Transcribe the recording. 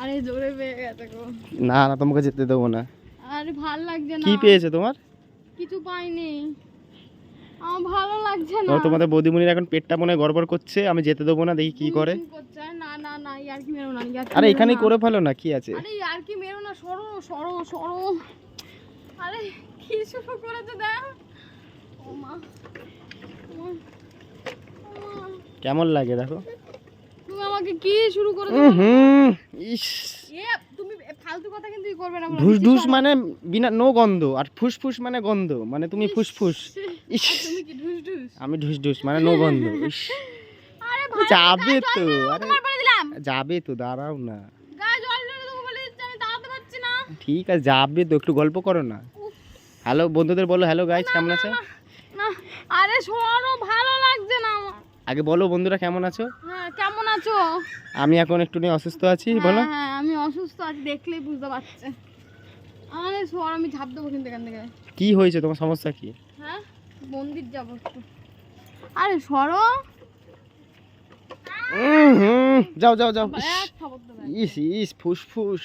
আরে জোরে পেয়ে গেছে গো। না না তোমাকে যেতে দেবো না। আরে ভালো লাগছে না। কি পেয়েছে তোমার? কিছু পাইনি। আমার ভালো লাগছে না। তোমাদের বৌদিমণির এখন পেটটা মনে গড়বড় করছে আমি যেতে দেবো না দেখি কি করে? না না না ইয়ার কি মেরো না আরে এখানেই করে ফেলো না কি আছে? আরে ইয়ার কি মেরো না সরো সরো সরো। আরে কি শুরু করেছে দেখ। ও মা। কেমন লাগে দেখো? তুমি আমাকে কি শুরু করেছ হুম ইস। এ তুমি ফালতু কথা কিন্তু করবে না বলো। ঢুস ঢুস মানে বিনা নো গন্ধ। আর ফুসফুস মানে গন্ধ মানে তুমি ফুসফুস। ইস। তুমি কি ঢুস ঢুস আমি ঢুস ঢুস মানে নো গন্ধ ইস। আরে ভাই যাবে তো, আরে। তোমার বলে দিলাম। যাবে তো দাঁড়াও না। ঠিক আছে যাবে তো একটু গল্প করো না। হ্যালো বন্ধুদের বলো হ্যালো গাইজ কেমন আছে? আরে শোনো ভালো আমার আগে বলো বন্ধুরা কেমন আছো? হ্যাঁ কেমন আছো? আমি এখন একটু নিয়ে অসুস্থ আছি বলো। হ্যাঁ, হ্যাঁ আমি অসুস্থ আছি দেখলেই বুঝতে পারছে। আরে সর আমি ঝাঁপ দেবো কিন্তু এখান থেকে। কি হয়েছে? তোমার সমস্যা কি? হ্যাঁ মন্দির যাব একটু। আরে সরো। যাও যাও যাও। ইস ইস ফুসফুস